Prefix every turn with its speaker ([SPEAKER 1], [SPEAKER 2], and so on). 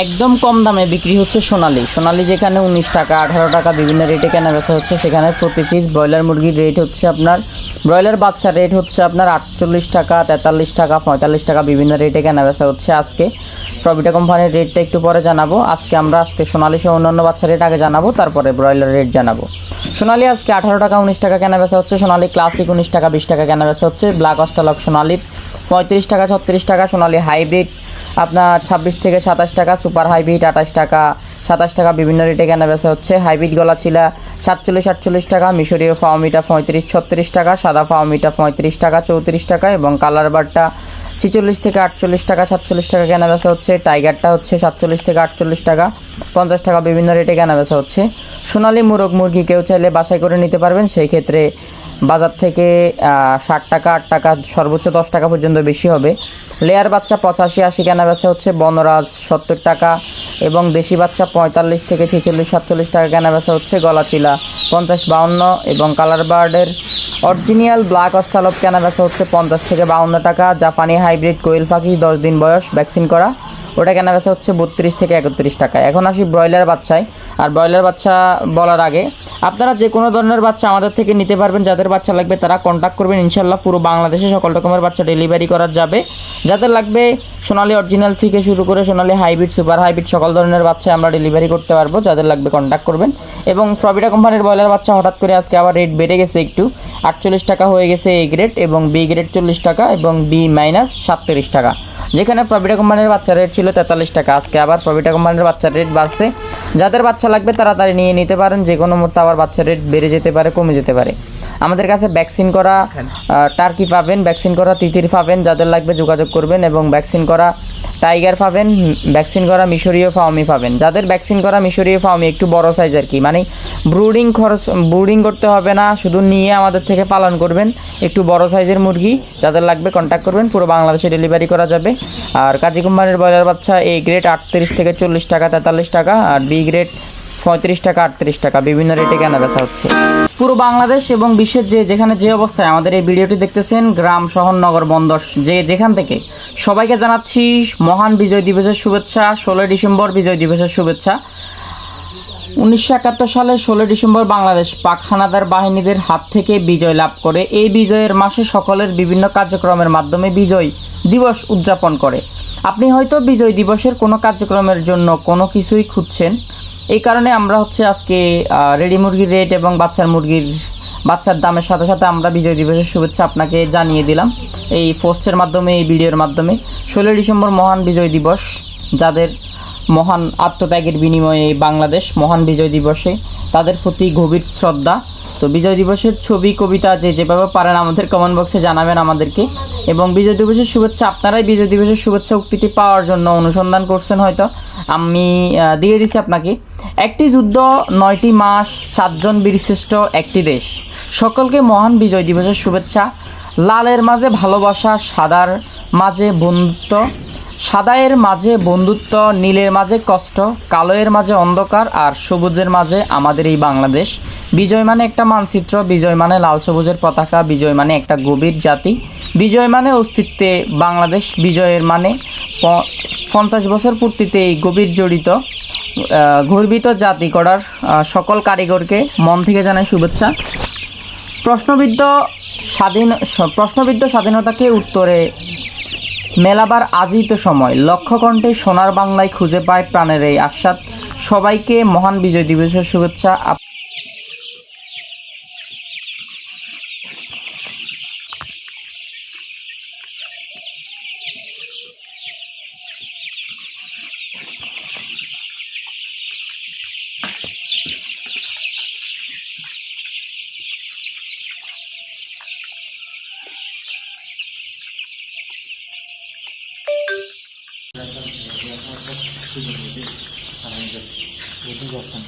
[SPEAKER 1] একদম কম দামে বিক্রি হচ্ছে সোনালি। সোনালি যেখানে উনিশ টাকা, আঠারো টাকা বিভিন্ন রেটে কেনা বেচা হচ্ছে, সেখানে প্রতি পিস ব্রয়লার মুরগির রেট হচ্ছে আপনার, ব্রয়লার বাচ্চার রেট হচ্ছে আপনার আটচল্লিশ টাকা, তেতাল্লিশ টাকা, পঁয়তাল্লিশ টাকা বিভিন্ন রেটে কেনা বেচা হচ্ছে আজকে। প্রবিটা কোম্পানির রেটটা একটু পরে জানাব। আজকে আমরা আজকে সোনালি সহ অন্যান্য বাচ্চার রেট আগে জানাব, তারপরে ব্রয়লার রেট জানাব। সোনালি আজকে আঠারো টাকা, উনিশ টাকা কেনা বেচা হচ্ছে, সোনালি ক্লাসিক উনিশ টাকা, বিশ টাকা কেনা বেচা হচ্ছে ব্ল্যাক অস্টালক সোনালির পঁয়ত্রিশ টাকা, ছত্রিশ টাকা, সোনালি হাইব্রিড আপনার ছাব্বিশ থেকে সাতাশ টাকা, সুপার হাইব্রিড আঠাশ টাকা, সাতাশ টাকা বিভিন্ন রেটে কেনা বেচা হচ্ছে। হাইব্রিড গলা ছিলা সাতচল্লিশ, আটচল্লিশ টাকা, মিশরীয় ফাওমিটা পঁয়ত্রিশ, ছত্রিশ টাকা, সাদা ফাওমিটা পঁয়ত্রিশ টাকা, চৌত্রিশ টাকা এবং কালার বারটা ছিচল্লিশ থেকে আটচল্লিশ টাকা, সাতচল্লিশ টাকা কেনা বেচা হচ্ছে। টাইগারটা হচ্ছে সাতচল্লিশ থেকে আটচল্লিশ টাকা, পঞ্চাশ টাকা বিভিন্ন রেটে কেনা বেচা হচ্ছে। সোনালি মুরগ মুরগি কেউ চাইলে বাসাই করে নিতে পারবেন, সেই ক্ষেত্রে বাজার থেকে ষাট টাকা, আট টাকা, সর্বোচ্চ দশ টাকা পর্যন্ত বেশি হবে। লেয়ার বাচ্চা পঁচাশি, আশি কেনা বেচা হচ্ছে বনরাজ সত্তর টাকা এবং দেশি বাচ্চা পঁয়তাল্লিশ থেকে ছেচল্লিশ, সাতচল্লিশ টাকা কেনা বেচা হচ্ছে গলাচিলা পঞ্চাশ বাউন্ন এবং কালার বার্ডের অরিজিনাল ব্ল্যাক অস্টালপ কেনা বেচা হচ্ছে পঞ্চাশ থেকে বাউন্ন টাকা। জাপানি হাইব্রিড কোয়েল পাখি, দশ দিন বয়স, ভ্যাকসিন করা। ওটা কেনা বেচা হচ্ছে বত্রিশ থেকে একত্রিশ টাকা। এখন আসি ব্রয়লার বাচ্চায়। আর ব্রয়লার বাচ্চা বলার আগে, আপনারা যে কোনো ধরনের বাচ্চা আমাদের থেকে নিতে পারবেন, যাদের বাচ্চা লাগবে তারা কন্ট্যাক্ট করবেন। ইনশাল্লাহ পুরো বাংলাদেশে সকল রকমের বাচ্চা ডেলিভারি করা যাবে। যাদের লাগবে সোনালি অরিজিনাল থেকে শুরু করে সোনালি হাইব্রিড সুপার হাইব্রিড সকল ধরনের বাচ্চা আমরা ডেলিভারি করতে পারব। যাদের লাগবে কন্ট্যাক্ট করবেন। এবং ফ্রবিটা কোম্পানির ব্রয়লার বাচ্চা হঠাৎ করে আজকে আবার রেট বেড়ে গেছে একটু। আটচল্লিশ টাকা হয়ে গেছে এ গ্রেড এবং বি গ্রেড চল্লিশ টাকা এবং বি মাইনাস সাতত্রিশ টাকা। যেখানে প্রবিটা কোম্পানির বাচ্চা রেট ছিল তেতাল্লিশ টাকা। আজকে আবার প্রবিটা কোম্পানির বাচ্চার রেট বাড়ছে। যাদের বাচ্চা লাগবে তাড়াতাড়ি নিয়ে নিতে পারেন। যে কোনো মুহূর্তে আবার বাচ্চার রেট বেড়ে যেতে পারে, কমে যেতে পারে। আমাদের কাছে ভ্যাকসিন করা টার্কি পাবেন ভ্যাকসিন করা তিতির পাবেন যাদের লাগবে যোগাযোগ করবেন এবং ভ্যাকসিন করা টাইগার পাবেন ভ্যাকসিন করা মিশরীয় ফাউমি পাবেন। যাদের ভ্যাকসিন করা মিশরীয় ফাউমি একটু বড় সাইজ আর কি। মানে ব্রুডিং খরচ ব্রুডিং করতে হবে না শুধু নিয়ে আমাদের থেকে পালন করবেন। একটু বড় সাইজের মুরগি যাদের লাগবে কন্ট্যাক্ট করবেন পুরো বাংলাদেশে ডেলিভারি করা যাবে। আর কাজী কোম্পানির ব্রয়লার বাচ্চা এই গ্রেড আটত্রিশ থেকে চল্লিশ টাকা তেতাল্লিশ টাকা আর বি গ্রেড পঁয়ত্রিশ টাকা, আটত্রিশ টাকা, বিভিন্ন রেটে কেনা বেচা হচ্ছে। পুরো বাংলাদেশ এবং বিশ্বের যে যেখানে যে অবস্থায় আমাদের এই ভিডিওটি দেখতেছেন, গ্রাম, শহর, নগর, বন্দর, যে যেখান থেকে, সবাইকে জানাচ্ছি মহান বিজয় দিবসের শুভেচ্ছা, ষোলোই ডিসেম্বর বিজয় দিবসের শুভেচ্ছা। উনিশশো একাত্তর সালের ষোলো ডিসেম্বর বাংলাদেশ পাক হানাদার বাহিনীদের হাত থেকে বিজয় লাভ করে। এই বিজয়ের মাসে সকলের বিভিন্ন কার্যক্রমের মাধ্যমে বিজয় দিবস উদযাপন করে। আপনি হয়তো বিজয় দিবসের কোনো কার্যক্রমের জন্য কোনো কিছুই খুঁজছেন এই কারণে আমরা হচ্ছে আজকে রেডি মুরগির রেট এবং বাচ্চার মুরগির, বাচ্চার দামের সাথে সাথে আমরা বিজয় দিবসের শুভেচ্ছা আপনাকে জানিয়ে দিলাম। এই পোস্টের মাধ্যমে, এই ভিডিওর মাধ্যমে। ষোলোই ডিসেম্বর মহান বিজয় দিবস, যাদের মহান আত্মত্যাগের বিনিময়ে বাংলাদেশ মহান বিজয় দিবসে, তাদের প্রতি গভীর শ্রদ্ধা। তো বিজয় দিবসের ছবি, কবিতা যে যেভাবে পারেন আমাদের কমেন্ট বক্সে জানাবেন আমাদেরকে। এবং বিজয় দিবসের শুভেচ্ছা, আপনারাই বিজয় দিবসের শুভেচ্ছা উক্তিটি পাওয়ার জন্য অনুসন্ধান করছেন হয়তো। আমি দিয়ে দিছি আপনাকে। একটি যুদ্ধ নয়টি মাস, সাতজন বীরশ্রেষ্ঠ একটি দেশ। সকলকে মহান বিজয় দিবসের শুভেচ্ছা। লালের মাঝে ভালোবাসা, সাদার মাঝে বন্ধুত্ব। সাদায়ের মাঝে বন্ধুত্ব, নীলের মাঝে কষ্ট, কালোয়ের মাঝে অন্ধকার আর সবুজের মাঝে আমাদের এই বাংলাদেশ। বিজয় মানে একটা মানচিত্র, বিজয় মানে লাল সবুজের পতাকা, বিজয় মানে একটা গভীর জাতি। বিজয় মানে অস্তিত্বে বাংলাদেশ, বিজয়ের মানে পঞ্চাশ বছর পূর্তিতে এই গভীর জড়িত গর্বিত জাতি করার সকল কারিগরকে মন থেকে জানাই শুভেচ্ছা। প্রশ্নবিদ্ধ স্বাধীন, প্রশ্নবিদ্ধ স্বাধীনতাকে উত্তরে মেলাবার আজই তো সময়, লক্ষ্যকণ্ঠে সোনার বাংলায় খুঁজে পায় প্রাণের এই আস্বাদ। সবাইকে মহান বিজয় দিবসের শুভেচ্ছা। Zaten
[SPEAKER 2] bırakmazsak kızımızı sarayacak. Burada zaten